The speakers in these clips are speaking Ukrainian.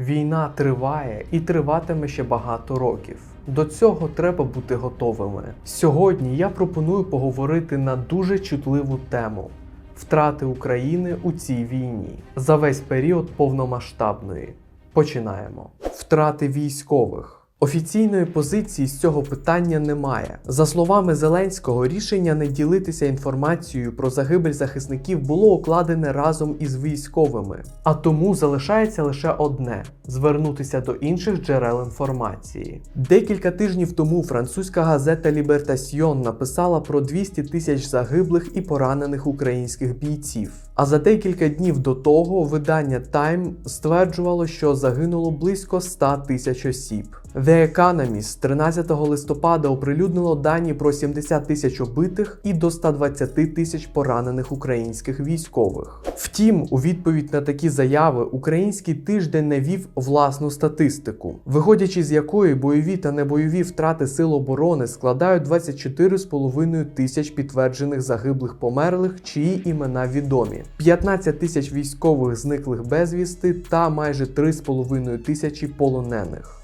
Війна триває і триватиме ще багато років. До цього треба бути готовими. Сьогодні я пропоную поговорити на дуже чутливу тему втрати України у цій війні за весь період повномасштабної. Починаємо. Втрати військових. Офіційної позиції з цього питання немає. За словами Зеленського, рішення не ділитися інформацією про загибель захисників було укладене разом із військовими. А тому залишається лише одне звернутися до інших джерел інформації. Декілька тижнів тому французька газета Лібертасьйон написала про 200 тисяч загиблих і поранених українських бійців. А за декілька днів до того видання Time стверджувало, що загинуло близько 100 тисяч осіб. The Economist 13 листопада оприлюднило дані про 70 тисяч убитих і до 120 тисяч поранених українських військових. Втім, у відповідь на такі заяви український тиждень не вів власну статистику, виходячи з якої бойові та небойові втрати сил оборони складають 24,5 тисяч підтверджених загиблих померлих, чиї імена відомі, 15 тисяч військових зниклих безвісти та майже 3,5 тисячі полонених.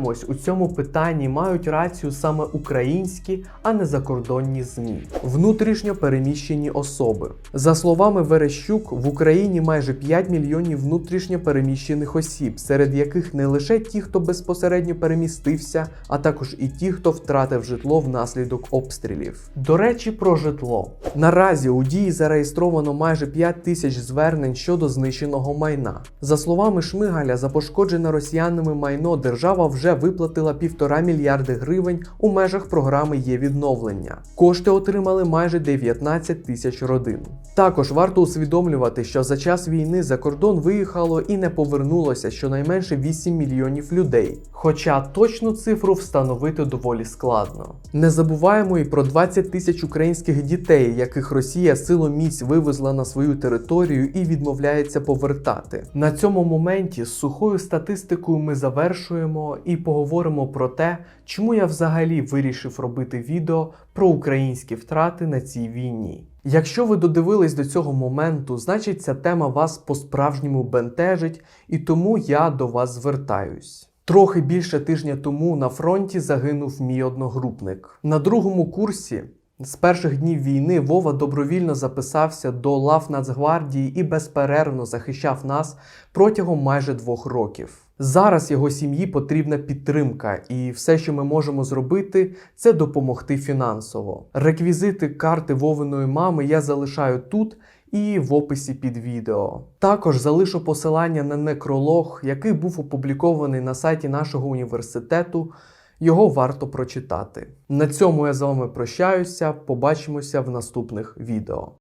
Сподіваємось, у цьому питанні мають рацію саме українські, а не закордонні ЗМІ. Внутрішньо переміщені особи. За словами Верещук, в Україні майже 5 мільйонів внутрішньо переміщених осіб, серед яких не лише ті, хто безпосередньо перемістився, а також і ті, хто втратив житло внаслідок обстрілів. До речі, про житло. Наразі у дії зареєстровано майже 5 тисяч звернень щодо знищеного майна. За словами Шмигаля, за пошкоджене росіянами майно держава вже виплатила півтора мільярди гривень у межах програми є відновлення. Кошти отримали майже 19 тисяч родин. Також варто усвідомлювати, що за час війни за кордон виїхало і не повернулося щонайменше 8 мільйонів людей. Хоча точну цифру встановити доволі складно. Не забуваємо і про 20 тисяч українських дітей, яких Росія силоміць вивезла на свою територію і відмовляється повертати. На цьому моменті з сухою статистикою ми завершуємо і поговоримо про те, чому я взагалі вирішив робити відео про українські втрати на цій війні. Якщо ви додивились до цього моменту, значить ця тема вас по-справжньому бентежить, і тому я до вас звертаюсь. Трохи більше тижня тому на фронті загинув мій одногрупник. На другому курсі з перших днів війни Вова добровільно записався до лав Нацгвардії і безперервно захищав нас протягом майже двох років. Зараз його сім'ї потрібна підтримка, і все, що ми можемо зробити, це допомогти фінансово. Реквізити карти Вовиної мами я залишаю тут і в описі під відео. Також залишу посилання на некролог, який був опублікований на сайті нашого університету. Його варто прочитати. На цьому я з вами прощаюся. Побачимося в наступних відео.